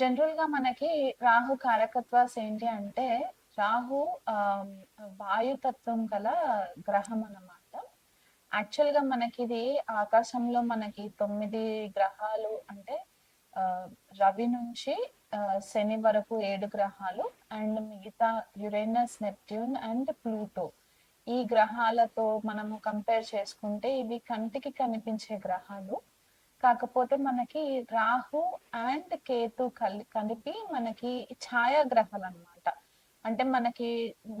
జనరల్గా మనకి రాహు కారకత్వాస్ ఏంటి అంటే రాహు వాయుతత్వం గల గ్రహం అన్నమాట. యాక్చువల్గా మనకి ఇది ఆకాశంలో మనకి తొమ్మిది గ్రహాలు అంటే రవి నుంచి శని వరకు ఏడు గ్రహాలు అండ్ మిగతా యురేనస్ నెప్ట్యూన్ అండ్ ప్లూటో. ఈ గ్రహాలతో మనము కంపేర్ చేసుకుంటే ఇవి కంటికి కనిపించే గ్రహాలు. కాకపోతే మనకి రాహు అండ్ కేతు కలి కలిపి మనకి ఛాయాగ్రహాలు అన్నమాట అంటే మనకి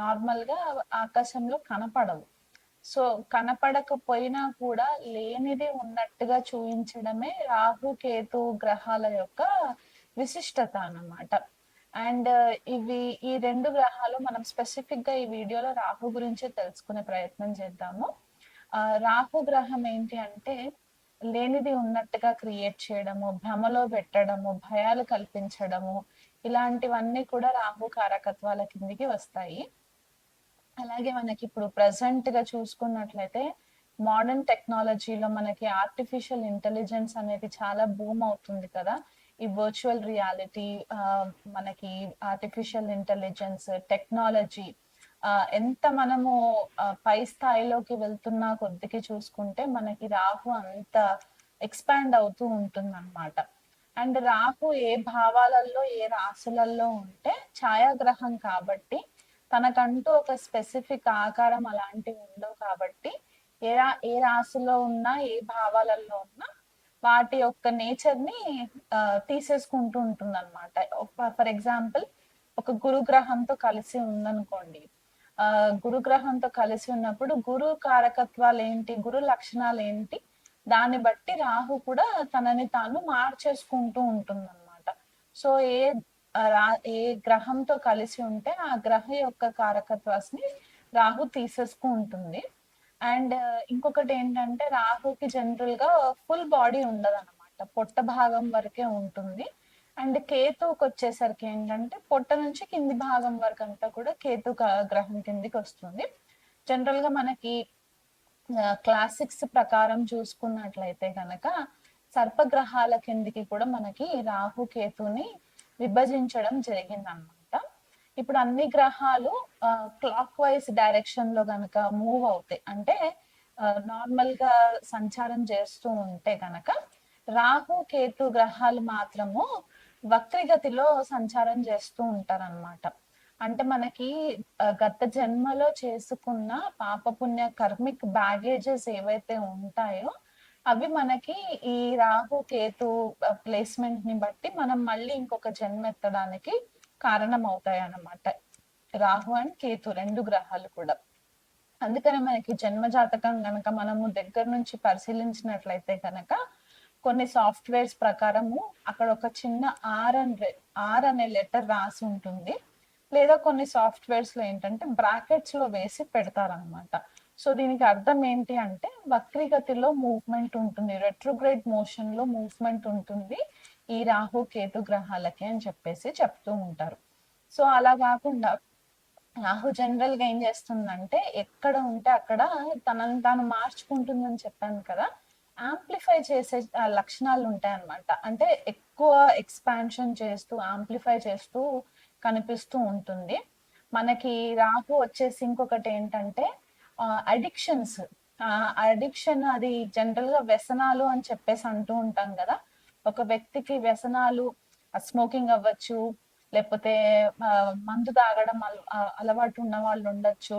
నార్మల్గా ఆకాశంలో కనపడవు. సో కనపడకపోయినా కూడా లేనిది ఉన్నట్టుగా చూపించడమే రాహు కేతు గ్రహాల యొక్క విశిష్టత అన్నమాట. అండ్ ఇవి ఈ రెండు గ్రహాలు మనం స్పెసిఫిక్గా ఈ వీడియోలో రాహు గురించి తెలుసుకునే ప్రయత్నం చేద్దాము. రాహు గ్రహం ఏంటి అంటే లేనిది ఉన్నట్టుగా క్రియేట్ చేయడము భ్రమలో పెట్టడము భయాలు కల్పించడము ఇలాంటివన్నీ కూడా రాహు కారకత్వాల కిందికి వస్తాయి. అలాగే మనకి ఇప్పుడు ప్రజెంట్గా చూసుకున్నట్లయితే మోడర్న్ టెక్నాలజీలో మనకి ఆర్టిఫిషియల్ ఇంటెలిజెన్స్ అనేది చాలా బూమ్ అవుతుంది కదా. ఈ వర్చువల్ రియాలిటీ మనకి ఆర్టిఫిషియల్ ఇంటెలిజెన్స్ టెక్నాలజీ ఎంత మనము పై స్థాయిలోకి వెళ్తున్నా కొద్దికి చూసుకుంటే మనకి రాహు అంత ఎక్స్పాండ్ అవుతూ ఉంటుంది అనమాట అండ్ రాహు ఏ భావాలలో ఏ రాశులలో ఉంటే ఛాయాగ్రహం కాబట్టి తనకంటూ ఒక స్పెసిఫిక్ ఆకారం అలాంటివి ఉండవు కాబట్టి ఏ రా ఏ రాశిలో ఉన్నా ఏ భావాలలో ఉన్నా వాటి యొక్క నేచర్ని తీసేసుకుంటూ ఉంటుంది అనమాట ఫర్ ఎగ్జాంపుల్ ఒక గురుగ్రహంతో కలిసి ఉందనుకోండి. గురుగ్రహంతో కలిసి ఉన్నప్పుడు గురు కారకత్వాలు ఏంటి గురు లక్షణాలు ఏంటి దాన్ని బట్టి రాహు కూడా తనని తాను మార్చేసుకుంటూ ఉంటుంది అనమాట సో ఏ రా- ఏ గ్రహంతో కలిసి ఉంటే ఆ గ్రహ యొక్క కారకత్వాన్ని రాహు తీసేసుకు ఉంటుంది. అండ్ ఇంకొకటి ఏంటంటే రాహుకి జనరల్గా ఫుల్ బాడీ ఉండదు అనమాట పొట్ట భాగం వరకే ఉంటుంది. అండ్ కేతువుకి వచ్చేసరికి ఏంటంటే పొట్ట నుంచి కింది భాగం వరకు అంతా కూడా కేతు గ్రహం కిందికి వస్తుంది. జనరల్గా మనకి క్లాసిక్స్ ప్రకారం చూసుకున్నట్లయితే గనక సర్పగ్రహాల కిందికి కూడా మనకి రాహు కేతుని విభజించడం జరిగిందనమాట ఇప్పుడు అన్ని గ్రహాలు క్లాక్ వైజ్ డైరెక్షన్లో గనక మూవ్ అవుతాయి. అంటే నార్మల్గా సంచారం చేస్తూ ఉంటే గనక రాహు కేతు గ్రహాలు మాత్రము వక్రిగతిలో సంచారం చేస్తూ ఉంటారన్నమాట. అంటే మనకి గత జన్మలో చేసుకున్న పాపపుణ్య కర్మిక్ బ్యాగేజెస్ ఏవైతే ఉంటాయో అవి మనకి ఈ రాహు కేతు ప్లేస్మెంట్ని బట్టి మనం మళ్ళీ ఇంకొక జన్మ ఎత్తడానికి కారణం అవుతాయి అన్నమాట రాహు అండ్ కేతు రెండు గ్రహాలు కూడా. అందుకనే మనకి జన్మ జాతకం గనక మనము దగ్గర నుంచి పరిశీలించినట్లయితే కనుక కొన్ని సాఫ్ట్వేర్స్ ప్రకారము అక్కడ ఒక చిన్న ఆర్ అనే ఆర్ అనే లెటర్ రాసి ఉంటుంది. లేదా కొన్ని సాఫ్ట్వేర్స్లో ఏంటంటే బ్రాకెట్స్లో వేసి పెడతారనమాట సో దీనికి అర్థం ఏంటి అంటే వక్రీగతిలో మూవ్మెంట్ ఉంటుంది రెట్రోగ్రేడ్ మోషన్లో మూవ్మెంట్ ఉంటుంది ఈ రాహు కేతు గ్రహాలకి అని చెప్పేసి చెప్తూ ఉంటారు. సో అలా కాకుండా రాహు జనరల్గా ఏం చేస్తుందంటే ఎక్కడ ఉంటే అక్కడ తనని తాను మార్చుకుంటుందని చెప్పాను కదా యాంప్లిఫై చేసే లక్షణాలు ఉంటాయన్నమాట అంటే ఎక్కువ ఎక్స్పాన్షన్ చేస్తూ ఆంప్లిఫై చేస్తూ కనిపిస్తూ ఉంటుంది. మనకి రాహు వచ్చేసి ఇంకొకటి ఏంటంటే అడిక్షన్స్ అడిక్షన్ అది జనరల్గా వ్యసనాలు అని చెప్పేసి అంటూ ఉంటాం కదా. ఒక వ్యక్తికి వ్యసనాలు స్మోకింగ్ అవ్వచ్చు లేకపోతే మందు తాగడం అల- అలవాటు ఉన్న వాళ్ళు ఉండొచ్చు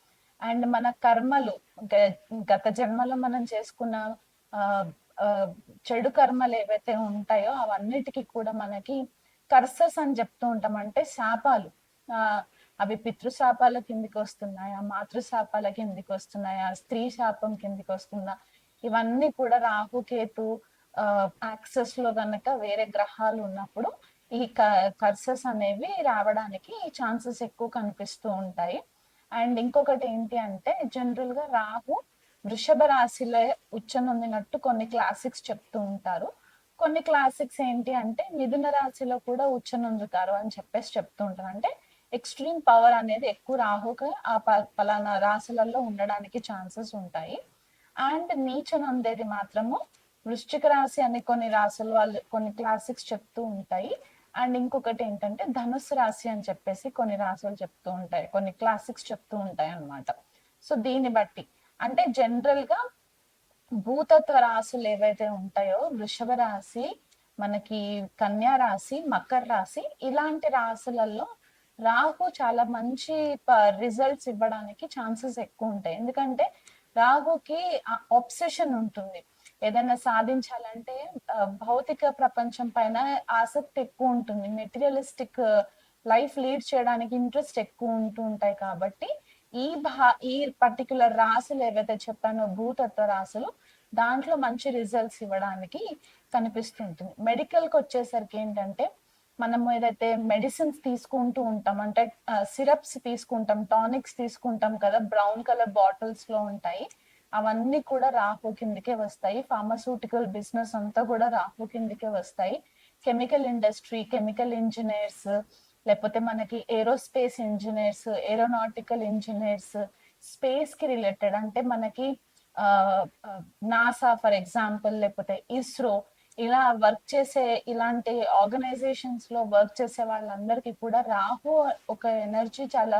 అండ్ మన కర్మలు గ- గత జన్మలో మనం చేసుకున్న చెడు కర్మలు ఏవైతే ఉంటాయో అవన్నిటికీ కూడా మనకి కర్సస్ అని చెప్తూ ఉంటాం. అంటే శాపాలు. అవి పితృశాపాల కిందికి వస్తున్నాయా మాతృశాపాల కిందికి వస్తున్నాయా స్త్రీ శాపం కిందికి వస్తుందా? ఇవన్నీ కూడా రాహుకేతు యాక్సెస్లో గనక వేరే గ్రహాలు ఉన్నప్పుడు ఈ కర్సెస్ అనేవి రావడానికి ఛాన్సెస్ ఎక్కువ కనిపిస్తూ ఉంటాయి. అండ్ ఇంకొకటి ఏంటి అంటే జనరల్గా రాహు వృషభ రాశిలో ఉచ్చనొందినట్టు కొన్ని క్లాసిక్స్ చెప్తూ ఉంటారు. కొన్ని క్లాసిక్స్ ఏంటి అంటే మిథున రాశిలో కూడా ఉచ్చనొందుతారు అని చెప్పేసి చెప్తూ ఉంటారు. అంటే ఎక్స్ట్రీమ్ పవర్ అనేది ఎక్కువ రాహుకి ఆ ప- పలానా రాశులలో ఉండడానికి ఛాన్సెస్ ఉంటాయి. అండ్ నీచనొందేది మాత్రము వృశ్చిక రాశి అని కొన్ని రాశులు వాళ్ళు కొన్ని క్లాసిక్స్ చెప్తూ ఉంటాయి. అండ్ ఇంకొకటి ఏంటంటే ధనుసు రాశి అని చెప్పేసి కొన్ని రాశులు చెప్తూ ఉంటాయి. కొన్ని క్లాసిక్స్ చెప్తూ ఉంటాయి అన్నమాట. సో దీన్ని బట్టి అంటే జనరల్గా భూతత్వ రాశులు ఏవైతే ఉంటాయో వృషభ రాశి మనకి కన్యా రాశి మకర రాశి ఇలాంటి రాశులలో రాహు చాలా మంచి రిజల్ట్స్ ఇవ్వడానికి ఛాన్సెస్ ఎక్కువ ఉంటాయి. ఎందుకంటే రాహుకి ఆబ్సెషన్ ఉంటుంది. ఏదైనా సాధించాలంటే భౌతిక ప్రపంచం పైన ఆసక్తి ఎక్కువ ఉంటుంది. మెటీరియలిస్టిక్ లైఫ్ లీడ్ చేయడానికి ఇంట్రెస్ట్ ఎక్కువ ఉంటూ ఉంటాయి కాబట్టి ఈ భా ఈ పర్టికులర్ రాశులు ఏవైతే చెప్పానో భూతత్వ రాశులు దాంట్లో మంచి రిజల్ట్స్ ఇవ్వడానికి కనిపిస్తుంటుంది. మెడికల్కి వచ్చేసరికి ఏంటంటే మనం ఏదైతే మెడిసిన్స్ తీసుకుంటూ ఉంటాం అంటే సిరప్స్ తీసుకుంటాం టానిక్స్ తీసుకుంటాం కదా బ్రౌన్ కలర్ బాటిల్స్లో ఉంటాయి. అవన్నీ కూడా రాహు కిందకే వస్తాయి. ఫార్మస్యూటికల్ బిజినెస్ అంతా కూడా రాహు కిందకే వస్తాయి. కెమికల్ ఇండస్ట్రీ కెమికల్ ఇంజనీర్స్ లేకపోతే మనకి ఏరోస్పేస్ ఇంజనీర్స్ ఏరోనాటికల్ ఇంజనీర్స్ స్పేస్కి రిలేటెడ్ అంటే మనకి నాసా ఫర్ ఎగ్జాంపుల్ లేకపోతే ఇస్రో ఇలా వర్క్ చేసే ఇలాంటి ఆర్గనైజేషన్స్లో వర్క్ చేసే వాళ్ళందరికీ కూడా రాహు ఒక ఎనర్జీ చాలా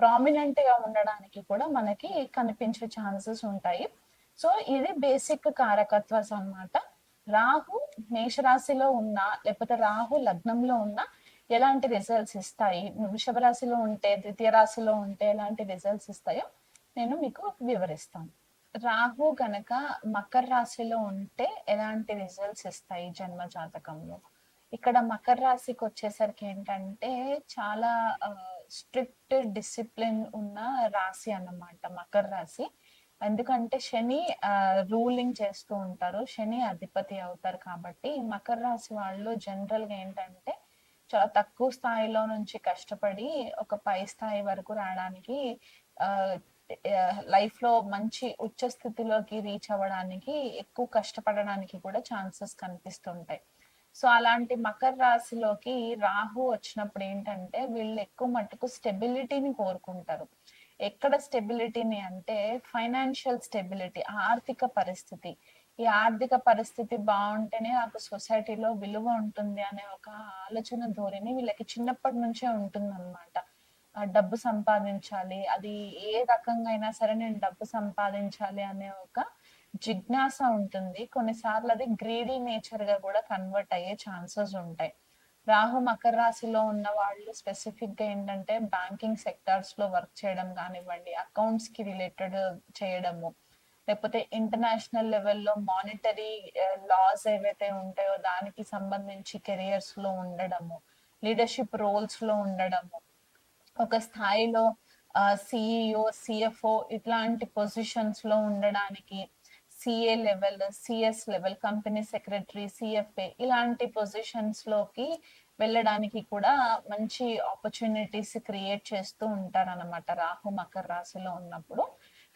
ప్రామినెంట్గా ఉండడానికి కూడా మనకి కనిపించే ఛాన్సెస్ ఉంటాయి. సో ఇది బేసిక్ కారకత్వాస్ అన్నమాట. రాహు మేషరాశిలో ఉన్నా లేకపోతే రాహు లగ్నంలో ఉన్నా ఎలాంటి రిజల్ట్స్ ఇస్తాయి? వృషభ రాశిలో ఉంటే ద్వితీయ రాశిలో ఉంటే ఎలాంటి రిజల్ట్స్ ఇస్తాయో నేను మీకు వివరిస్తాను. రాహు గనక మకర రాశిలో ఉంటే ఎలాంటి రిజల్ట్స్ ఇస్తాయి జన్మ జాతకంలో? ఇక్కడ మకర రాశికి వచ్చేసరికి ఏంటంటే చాలా స్ట్రిక్ట్ డిసిప్లిన్ ఉన్న రాశి అన్నమాట మకర రాశి. ఎందుకంటే శని రూలింగ్ చేస్తూ ఉంటారు. శని అధిపతి అవుతారు కాబట్టి మకర రాశి వాళ్ళు జనరల్గా ఏంటంటే చాలా తక్కువ స్థాయిలో నుంచి కష్టపడి ఒక పై స్థాయి వరకు రావడానికి లైఫ్లో మంచి ఉచ్చ స్థితిలోకి రీచ్ అవ్వడానికి ఎక్కువ కష్టపడడానికి కూడా ఛాన్సెస్ కనిపిస్తుంటాయి. సో అలాంటి మకర రాశిలోకి రాహు వచ్చినప్పుడు ఏంటంటే వీళ్ళు ఎక్కువ మట్టుకు స్టెబిలిటీని కోరుకుంటారు. ఎక్కడ స్టెబిలిటీని అంటే ఫైనాన్షియల్ స్టెబిలిటీ ఆర్థిక పరిస్థితి. ఈ ఆర్థిక పరిస్థితి బాగుంటేనే నాకు సొసైటీలో విలువ ఉంటుంది అనే ఒక ఆలోచన ధోరణి వీళ్ళకి చిన్నప్పటి నుంచే ఉంటుంది అనమాట డబ్బు సంపాదించాలి అది ఏ రకంగా అయినా సరే నేను డబ్బు సంపాదించాలి అనే ఒక జిజ్ఞాస ఉంటుంది. కొన్నిసార్లు అది గ్రీడీ నేచర్గా కూడా కన్వర్ట్ అయ్యే ఛాన్సెస్ ఉంటాయి. రాహు మకర రాశిలో ఉన్న వాళ్ళు స్పెసిఫిక్గా ఏంటంటే బ్యాంకింగ్ సెక్టార్స్లో వర్క్ చేయడం కానివ్వండి అకౌంట్స్కి రిలేటెడ్ చేయడము లేకపోతే ఇంటర్నేషనల్ లెవెల్లో మానిటరీ లాస్ ఏవైతే ఉంటాయో దానికి సంబంధించి కెరియర్స్లో ఉండడము లీడర్షిప్ రోల్స్లో ఉండడము ఒక స్థాయిలో సిఇఓ సిఎఫ్ఓ ఇట్లాంటి పొజిషన్స్లో ఉండడానికి CA level CS level company secretary CFA ఇలాంటి పొజిషన్స్లోకి వెళ్ళడానికి కూడా మంచి ఆపర్చునిటీస్ క్రియేట్ చేస్తూ ఉంటారనమాట రాహు మకర రాశిలో ఉన్నప్పుడు.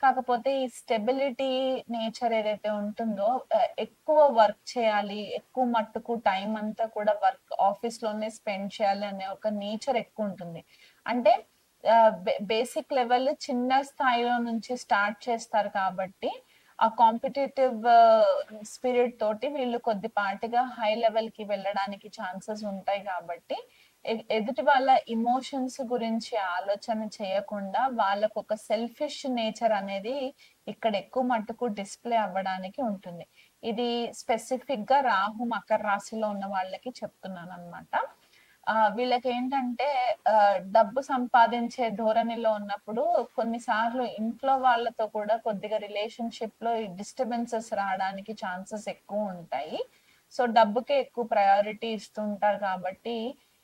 కాకపోతే ఈ స్టెబిలిటీ నేచర్ ఏదైతే ఉంటుందో ఎక్కువ వర్క్ చేయాలి ఎక్కువ మట్టుకు టైం అంతా కూడా వర్క్ ఆఫీస్లోనే స్పెండ్ చేయాలి అనే ఒక నేచర్ ఎక్కువ ఉంటుంది. అంటే బేసిక్ లెవెల్ చిన్న స్థాయిలో నుంచి స్టార్ట్ చేస్తారు కాబట్టి ఆ కాంపిటేటివ్ స్పిరిట్ తోటి వీళ్ళు కొద్దిపాటిగా హై లెవెల్కి వెళ్ళడానికి ఛాన్సెస్ ఉంటాయి కాబట్టి ఎదుటి వాళ్ళ ఇమోషన్స్ గురించి ఆలోచన చేయకుండా వాళ్ళకు ఒక సెల్ఫిష్ నేచర్ అనేది ఇక్కడ ఎక్కువ మట్టుకు డిస్ప్లే అవ్వడానికి ఉంటుంది. ఇది స్పెసిఫిక్గా రాహు మకర రాశిలో ఉన్న వాళ్ళకి చెప్తున్నాను అనమాట ఆ వీళ్ళకి ఏంటంటే డబ్బు సంపాదించే ధోరణిలో ఉన్నప్పుడు కొన్నిసార్లు ఇంట్లో వాళ్ళతో కూడా కొద్దిగా రిలేషన్షిప్లో డిస్టర్బెన్సెస్ రావడానికి ఛాన్సెస్ ఎక్కువ ఉంటాయి. సో డబ్బుకే ఎక్కువ ప్రయారిటీ ఇస్తుంటారు కాబట్టి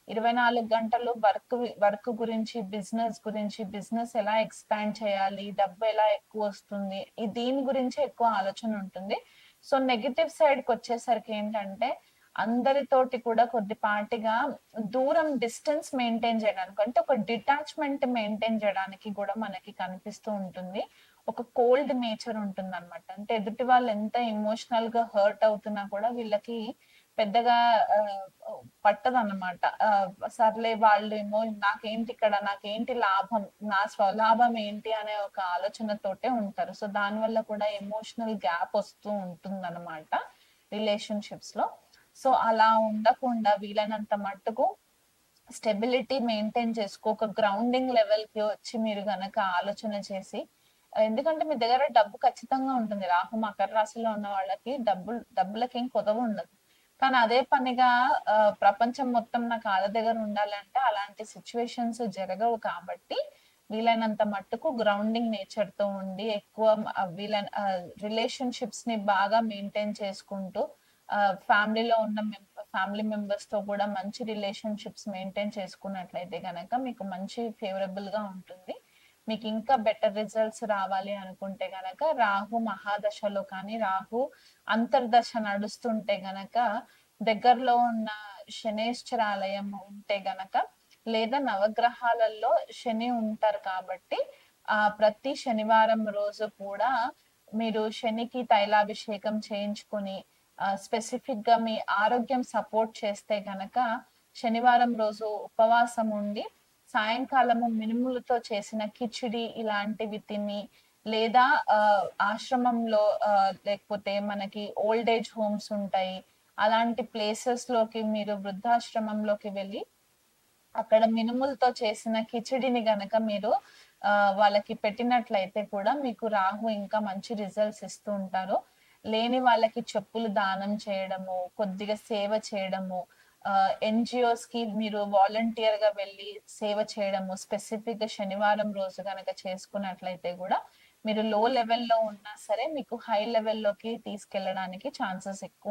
ఇరవై నాలుగు గంటలు వర్క్ వర్క్ గురించి బిజినెస్ గురించి బిజినెస్ ఎలా ఎక్స్పాండ్ చేయాలి డబ్బు ఎలా ఎక్కువ వస్తుంది దీని గురించి ఎక్కువ ఆలోచన ఉంటుంది. సో నెగిటివ్ సైడ్కి వచ్చేసరికి ఏంటంటే అందరితోటి కూడా కొద్దిపాటిగా దూరం డిస్టెన్స్ మెయింటైన్ చేయడానికి అంటే ఒక డిటాచ్మెంట్ మెయింటైన్ చేయడానికి కూడా మనకి కనిపిస్తూ ఉంటుంది. ఒక కోల్డ్ నేచర్ ఉంటుంది అనమాట అంటే ఎదుటి వాళ్ళు ఎంత ఎమోషనల్గా హర్ట్ అవుతున్నా కూడా వీళ్ళకి పెద్దగా పట్టదు అనమాట సర్లే వాళ్ళు ఏమో నాకేంటి ఇక్కడ నాకేంటి లాభం నా స్వలాభం ఏంటి అనే ఒక ఆలోచనతోటే ఉంటారు. సో దానివల్ల కూడా ఎమోషనల్ గ్యాప్ వస్తూ ఉంటుంది అనమాట రిలేషన్షిప్స్లో సో అలా ఉండకుండా వీలైనంత మట్టుకు స్టెబిలిటీ మెయింటైన్ చేసుకో ఒక గ్రౌండింగ్ లెవెల్కి వచ్చి మీరు గనక ఆలోచన చేసి ఎందుకంటే మీ దగ్గర డబ్బు ఖచ్చితంగా ఉంటుంది. రాహు మకర రాశిలో ఉన్న వాళ్ళకి డబ్బు డబ్బులకి ఏం కొదవ ఉండదు. కానీ అదే పనిగా ప్రపంచం మొత్తం నా కాళ్ళ దగ్గర ఉండాలంటే అలాంటి సిచ్యువేషన్స్ జరగవు కాబట్టి వీలైనంత మట్టుకు గ్రౌండింగ్ నేచర్తో ఉండి ఎక్కువ వీలైన రిలేషన్షిప్స్ని బాగా మెయింటైన్ చేసుకుంటూ ఫ్యామిలీలో ఉన్న ఫ్యామిలీ మెంబర్స్తో కూడా మంచి రిలేషన్షిప్స్ మెయింటైన్ చేసుకున్నట్లయితే కనుక మీకు మంచి ఫేవరబుల్గా ఉంటుంది. మీకు ఇంకా బెటర్ రిజల్ట్స్ రావాలి అనుకుంటే గనక రాహు మహాదశలో కానీ రాహు అంతర్దశ నడుస్తుంటే గనక దగ్గరలో ఉన్న శనేశ్వరాలయం ఉంటే గనక లేదా నవగ్రహాలలో శని ఉంటారు కాబట్టి ఆ ప్రతి శనివారం రోజు కూడా మీరు శనికి తైలాభిషేకం చేయించుకొని స్పెసిఫిక్గా మీ ఆరోగ్యం సపోర్ట్ చేస్తే గనక శనివారం రోజు ఉపవాసం ఉండి సాయంకాలము మినుములతో చేసిన కిచిడి ఇలాంటివి తిని లేదా ఆశ్రమంలో లేకపోతే మనకి ఓల్డ్ ఏజ్ హోమ్స్ ఉంటాయి అలాంటి ప్లేసెస్లోకి మీరు వృద్ధాశ్రమంలోకి వెళ్ళి అక్కడ మినుములతో చేసిన కిచిడిని గనక మీరు వాళ్ళకి పెట్టినట్లయితే కూడా మీకు రాహు ఇంకా మంచి రిజల్ట్స్ ఇస్తూ ఉంటారు. లేని వాళ్ళకి చెప్పులు దానం చేయడము కొద్దిగా సేవ చేయడము ఎన్జిఓస్కి మీరు వాలంటీర్గా వెళ్ళి సేవ చేయడము స్పెసిఫిక్గా శనివారం రోజు కనుక చేసుకున్నట్లయితే కూడా మీరు లో లెవెల్లో ఉన్నా సరే మీకు హై లెవెల్లోకి తీసుకెళ్ళడానికి ఛాన్సెస్ ఎక్కువ ఉంటాయి